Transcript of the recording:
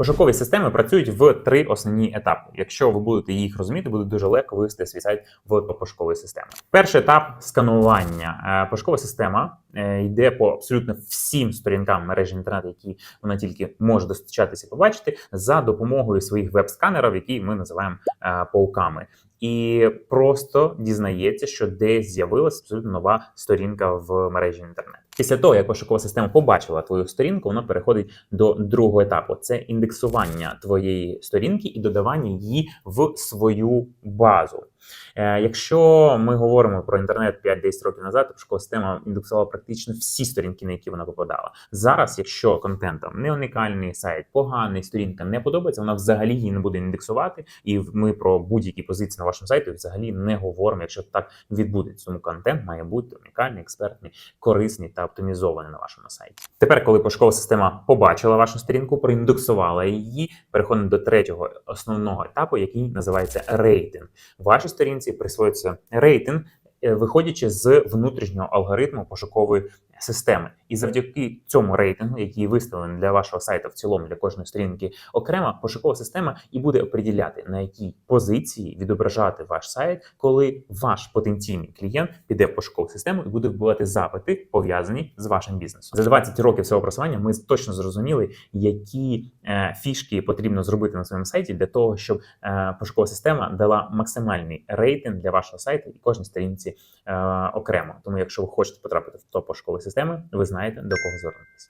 Пошукові системи працюють в три основні етапи. Якщо ви будете їх розуміти, буде дуже легко вивести свій сайт в пошукові системи. Перший етап сканування. Е, Пошукова система е, йде по абсолютно всім сторінкам мережі інтернету, які вона тільки може достучатися і побачити, за допомогою своїх веб-сканерів, які ми називаємо е, пауками. І просто дізнається, що десь з'явилася абсолютно нова сторінка в мережі інтернет. Після того, як пошукова система побачила твою сторінку, вона переходить до другого етапу: це індексування твоєї сторінки і додавання її в свою базу. Е, Якщо ми говоримо про інтернет 5-10 років назад, то пошукова система індексувала практично всі сторінки, на які вона попадала. Зараз, якщо контент там не унікальний сайт, поганий, сторінка не подобається, вона взагалі її не буде індексувати. І ми про будь-які позиції на вашому сайті взагалі не говоримо, якщо так відбудеться. Тому контент має бути унікальний, експертний, корисний та оптимізований на вашому сайті. Тепер, коли пошукова система побачила вашу сторінку, проіндексувала її, переходимо до третього основного етапу, який називається рейтинг. Вашій сторінці присвоюється рейтинг, е, виходячи з внутрішнього алгоритму пошукової системи. І завдяки цьому рейтингу, який виставлений для вашого сайту в цілому для кожної сторінки окрема, пошукова система і буде оприділяти, на якій позиції відображати ваш сайт, коли ваш потенційний клієнт піде в пошукову систему і буде вбивати запити, пов'язані з вашим бізнесом. За 20 років цього просування ми точно зрозуміли, які е, фішки потрібно зробити на своєму сайті для того, щоб е, пошукова система дала максимальний рейтинг для вашого сайту і кожній сторінці е, окремо. Тому, якщо ви хочете потрапити в топ пошукової системи, ви знаєте до кого звернутися.